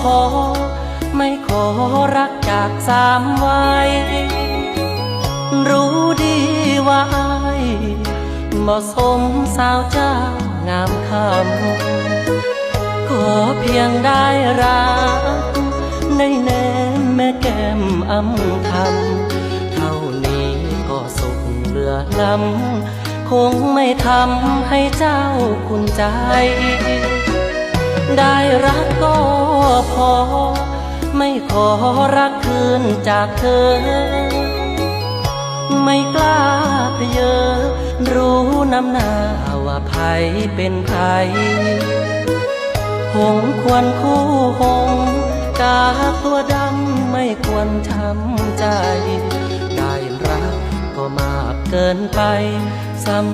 ขอ ไม่ขอรักจากสามวัย รู้ดีว่าอายเหมาะสมสาวเจ้างามคำขอเพียงได้รักในแนมแม่แก้มอำคำเท่านี้ก็สุขเหลือล้ำคงไม่ทำให้เจ้าคุณใจ พอ ไม่ขอรักคืนจากเธอ ไม่กล้าเพเยอรู้น้ำหน้าว่าใครเป็นใครหงควรคู่หงกาตัวดำไม่ควรช้ำใจ ได้รักก็มากเกินไปสำ